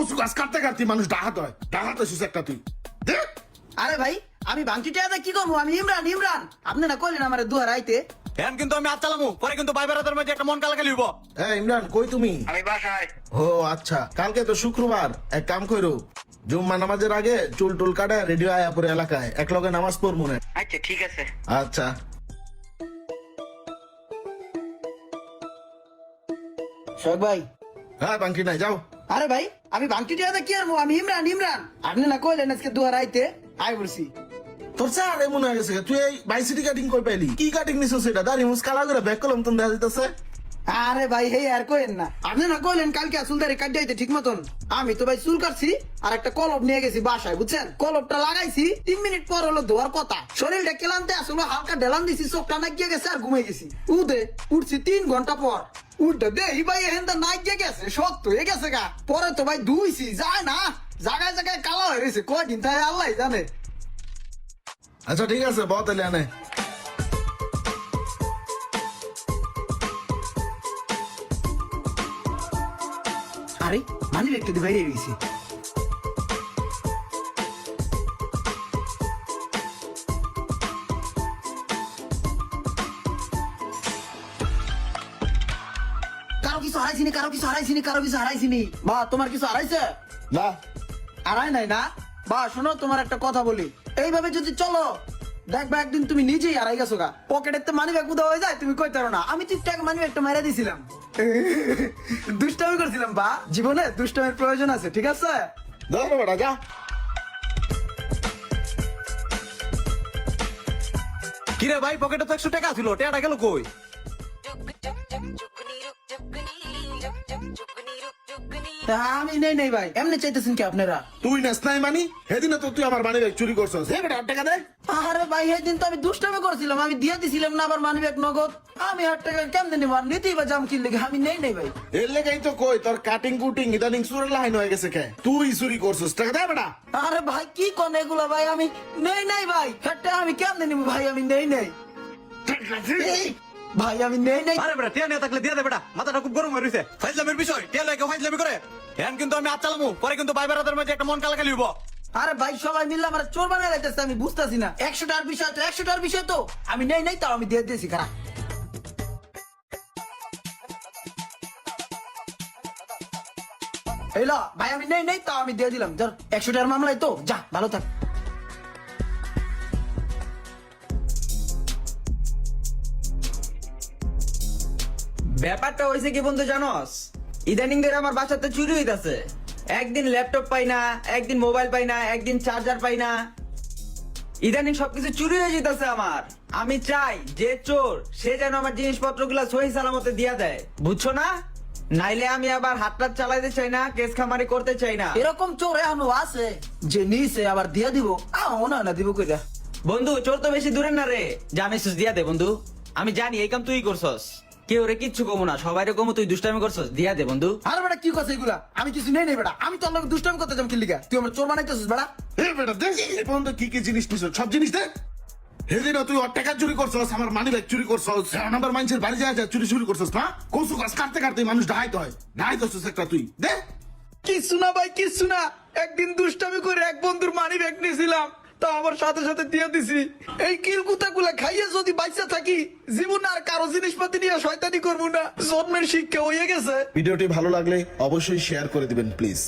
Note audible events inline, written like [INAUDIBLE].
কচু গাছ কাটতে কাটতে মানুষ ডাহাত হয়। ডাহাত হয়েছিস একটা তুই। আরে ভাই আমি টিয়াতে কি করব? আমি ইমরান ইমরান। আপনি না কইলেন আমার দুয়ার আইতে। এখন কিন্তু আমি আজ চালামু পরে কিন্তু ভাই বেড়াদের মধ্যে একটা মন হ্যাঁ ইমরান কই তুমি? আমি বাসায়। ও আচ্ছা। কালকে তো শুক্রবার। এক কাম করো জুম্মা নামাজের আগে চুল টুল কাটে রেডিও আয়া পরে এলাকায়। এক লগে নামাজ পড় মনে আচ্ছা ঠিক আছে। আচ্ছা। শোক ভাই। হ্যাঁ বাঙ্কি নাই যাও। আরে ভাই আমি ভাঙচুর টিয়াতে কি করব আমি ইমরান ইমরান। আপনি না কইলেন আজকে দুয়ার আইতে? আই বলছি। তোর স্যার এমন হয়ে গেছে তুই এই বাইসিটি কাটিং কই পাইলি? কি কাটিং নিছো সেটা? দাঁড়ি মুস কালা করে ব্যাক কলম তুমি দেখা দিতেছে আরে ভাই হে আর কইেন না। আপনি না কইলেন কালকে চুলদারি কাট যাইতে ঠিক মতন। আমি তো ভাই চুল কাটছি আর একটা কলপ নিয়ে গেছি বাসায় বুঝছেন? কলপটা লাগাইছি তিন মিনিট পর হলো ধোয়ার কথা। শরীরটা কেলান্তে আসলে হালকা ঢেলান দিছি চোখটা না গিয়ে গেছে আর ঘুমিয়ে গেছি। উদে উঠছি তিন ঘণ্টা পর। উঠতে দেহি ভাই এখানটা নাই গিয়ে গেছে শক্ত হয়ে গেছে গা। পরে তো ভাই ধুইছি যায় না। জায়গায় জায়গায় কালো হয়ে গেছে কদিন তাই আল্লাহ জানে। আচ্ছা ঠিক আছে বহ তাহলে আনে। আরে মানি একটু দিবাই বাইরে কিছু হারাইছিনি কারও কিছু হারাইছিনি কারও কিছু হারাইছিনি। বা তোমার কিছু হারাইছে? না। হারাই নাই না? বা শোনো তোমার একটা কথা বলি। এইভাবে যদি চলো দেখবে একদিন তুমি নিজেই হারাই গেছো গা। পকেটের তো মানি ব্যাগ উদা হয়ে যায় তুমি কইতে না। আমি ঠিকঠাক মানি ব্যাগটা মেরে দিছিলাম। [LAUGHS] দুষ্টামি করছিলাম বা। জীবনে দুষ্টামের প্রয়োজন আছে ঠিক আছে? ধর বেটা যা। কিরে ভাই পকেটে তো একশো টাকা ছিল টাকাটা গেল কই? আমি নেই নেই ভাই। এমনি চাইতেছেন কি আপনারা? তুই নেস নাই মানি? সেদিনে তো তুই আমার ব্যাগ চুরি করছস। হে বেটা আট টাকা দে। আরে ভাই সেদিন তো আমি দুষ্টামি করছিলাম। আমি দিয়ে দিছিলাম না আবার মানি ব্যাগ নগদ। আমি আট টাকা কেমনে নিব? আর নিতেই বা জাম কিনলে আমি নেই নেই ভাই? এর লেগাই তো কই তোর কাটিং কুটিং ইদানিং সুরের লাইন হয়ে গেছে কে? তুই চুরি করছস। টাকা দে বেটা। আরে ভাই কি কোন এগুলা ভাই? আমি নেই নাই ভাই। একটা আমি কেমনে নিব ভাই? আমি নেই নেই। এই, ভাই আমি নেই নেই। আরে বেটা টিয়া নিয়ে থাকলে দিয়ে দে বেটা। মাথাটা খুব গরম হয়ে রয়েছে ফাইজলামের বিষয় টিয়া লাগে ফাইজলামি করে? এখন কিন্তু আমি পরে কিন্তু ভাই বেড়াদের মধ্যে একটা মন আরে ভাই সবাই মিললে আমার চোর বানায় লাইতেছে আমি বুঝতেছি না। একশো টাকার বিষয় তো একশো টাকার বিষয় তো। আমি নেই নেই তাও আমি দিয়ে দিয়েছি খারাপ। এই ল, ভাই আমি নেই নেই তাও আমি দিয়ে দিলাম। ধর একশো টাকার মামলায় তো যা ভালো থাক। ব্যাপারটা হয়েছে কি বন্ধু জানোস? ইদানিং ধরে আমার বাসাতে চুরি হইতাছে। একদিন ল্যাপটপ পাই না একদিন মোবাইল পাই না একদিন চার্জার পাই না। ইদানিং সবকিছু চুরি হয়ে যেতেছে আমার। আমি চাই যে চোর সে যেন আমার জিনিসপত্রগুলা সহি সালামতে দিয়া দেয়। বুঝছ না? নাইলে আমি আবার হাত টাত চালাইতে চাই না কেস খামারি করতে চাই না। এরকম চোর এখনও আছে যে নিছে আবার দিয়ে দিব। মনে না দিব কইরা। বন্ধু চোর তো বেশি দূরে না রে। জানিস দিয়া দে বন্ধু। আমি জানি এই কাম তুই করছস। কেউ রে কিচ্ছু কমু না সবাই রে কমু তুই দুষ্টামি করছস দিয়া দে বন্ধু। আরে বেটা কি কথা এগুলা? আমি কিছু নেই নেই বেটা আমি তোর লোক দুষ্টামি করতে যাম কিল্লিকা তুই আমার চোর বানাইতেছিস বেটা। হে বেটা দেখ এই পর্যন্ত কি কি জিনিস নিছ সব জিনিস দে সেদিন তুই টাকা চুরি করছস আমার মানি ব্যাগ চুরি করছস নাম্বার মানুষের বাড়ি যায় যায় চুরি চুরি করছস না? কচু গাছ কাটতে কাটতে মানুষ ডাহাইতে হয়। ডাহাইতে হচ্ছিস একটা তুই দে। না ভাই না। একদিন দুষ্টামি করে এক বন্ধুর মানি ব্যাগ নিয়েছিলাম। তা আমার সাথে সাথে দিয়ে দিছি। এই কিলকুতা গুলা খাইয়ে যদি বাইসা থাকি, জীবন আর কারও জিনিসপাতি নিয়ে শয়তানি করব না। জন্মের শিক্ষা হয়ে গেছে। ভিডিওটি ভালো লাগলে অবশ্যই শেয়ার করে দিবেন প্লিজ